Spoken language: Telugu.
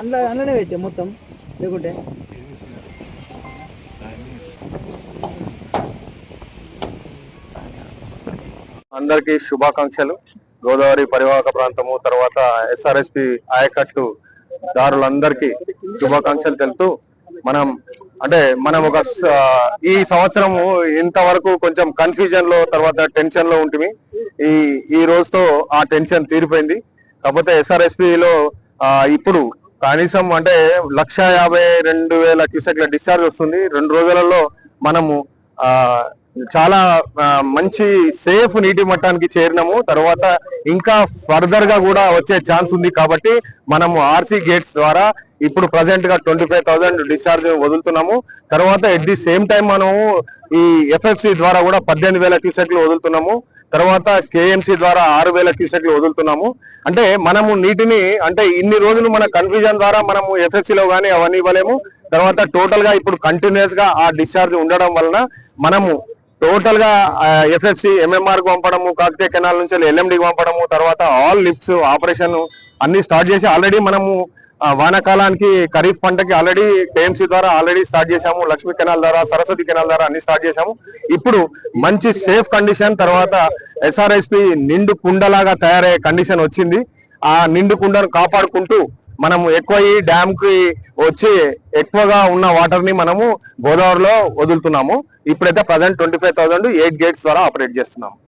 అందులో అందులోనే పెట్టాం మొత్తం. లేకుంటే. అందరికీ శుభాకాంక్షలు. గోదావరి పరివాహక ప్రాంతము తర్వాత ఎస్ఆర్ఎస్పి ఆయకట్టు దారులందరికీ శుభాకాంక్షలు తెలుపుతూ మనం అంటే మనం ఒక ఈ సంవత్సరం ఇంతవరకు కొంచెం కన్ఫ్యూజన్లో తర్వాత టెన్షన్లో ఉంటుంది ఈ ఈ రోజుతో ఆ టెన్షన్ తీరిపోయింది. కాకపోతే ఎస్ఆర్ఎస్పి లో ఆ, ఇప్పుడు కనీసం అంటే లక్ష యాభై రెండు వేల క్యూసెక్ల డిశ్చార్జ్ వస్తుంది. రెండు రోజులలో మనము ఆ చాలా మంచి సేఫ్ నీటి మట్టానికి చేరినాము. తర్వాత ఇంకా ఫర్దర్గా కూడా వచ్చే ఛాన్స్ ఉంది కాబట్టి మనము ఆర్సీ గేట్స్ ద్వారా ఇప్పుడు ప్రజెంట్గా ట్వంటీ ఫైవ్ థౌసండ్ డిశ్చార్జ్ వదులుతున్నాము. తర్వాత ఎట్ ది సేమ్ టైం మనము ఈ ఎఫ్ఎఫ్సి ద్వారా కూడా పద్దెనిమిది వేల క్యూసెక్లు వదులుతున్నాము. తర్వాత కేఎంసి ద్వారా ఆరు వేల క్యూసెక్లు వదులుతున్నాము. అంటే మనము నీటిని అంటే ఇన్ని రోజులు మన కన్ఫ్యూజన్ ద్వారా మనము ఎఫ్ఎస్సీలో కానీ అవన్నీ ఇవ్వలేము. తర్వాత టోటల్గా ఇప్పుడు కంటిన్యూస్గా ఆ డిశ్చార్జ్ ఉండడం వలన మనము టోటల్గా ఎఫ్ఎఫ్సి ఎంఎంఆర్కు పంపడము కాకతీయ కెనాల్ నుంచి ఎల్ఎండికి పంపడము తర్వాత ఆల్ లిఫ్ట్స్ ఆపరేషన్ అన్ని స్టార్ట్ చేసి ఆల్రెడీ మనము వానాకాలానికి ఖరీఫ్ పంటకి ఆల్రెడీ కేఎంసీ ద్వారా ఆల్రెడీ స్టార్ట్ చేశాము లక్ష్మీ కెనాల్ ద్వారా సరస్వతి కెనాల్ ద్వారా అన్ని స్టార్ట్ చేశాము. ఇప్పుడు మంచి సేఫ్ కండిషన్ తర్వాత ఎస్ఆర్ఎస్పి నిండు కుండలాగా తయారయ్యే కండిషన్ వచ్చింది. ఆ నిండు కుండను కాపాడుకుంటూ మనము ఎక్కువ ఈ డ్యామ్కి వచ్చి ఎక్కువగా ఉన్న వాటర్ని మనము గోదావరిలో వదులుతున్నాము. ఇప్పుడైతే present twenty five thousand eight gates ద్వారా ఆపరేట్ చేస్తున్నాము.